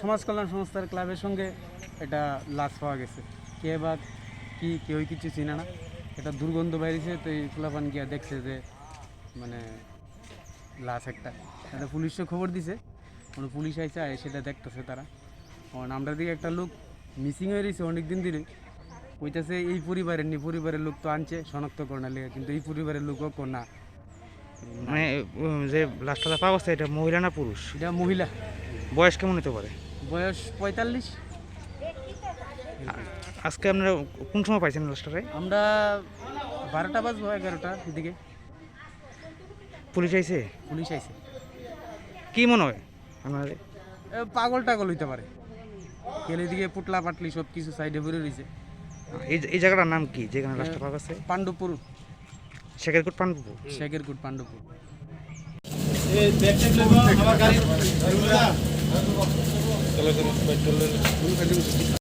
সমাজ কল্যাণ সংস্থার ক্লাবের সঙ্গে এটা লাশ পাওয়া গেছে। কে বা কি কেউই কিছু চিনে না। এটা দুর্গন্ধ বাইরেছে তো এই ফুলাপান গিয়া দেখছে যে মানে লাশ একটা। এটা পুলিশে খবর দিছে। কোনো পুলিশ আইসে আয় সেটা দেখতেছে তারা। কারণ আমরা দিকে একটা লোক মিসিং হয়ে রয়েছে অনেক দিন ধরে। কইতাছে এই পরিবারের নি পরিবারের লোক তো আনছে শনাক্ত শনাক্তকরণের লেগে। কিন্তু এই পরিবারের লোকও কো না। মানে যে লাশটা পাওয়া গেছে এটা মহিলা না পুরুষ? এটা মহিলা। বয়স কেমন হতে পারে? বয়স পঁয়তাল্লিশ। আজকে আপনারা কোন সময় পাইছেন লাশটারে আমরা বারোটা বাজবো এগারোটার দিকে। পুলিশ আইছে? পুলিশ আইছে। কি মনে হয় আমার এ, পাগল টাগল হইতে পারে। কেলে দিকে পুটলা পাটলি সব কিছু সাইডে ভরে রয়েছে এই এই জায়গাটার নাম কি? যেখানে লাশটা পাওয়া গেছে পাণ্ডবপুর। শেখেরকুট পানপুর चला चला चल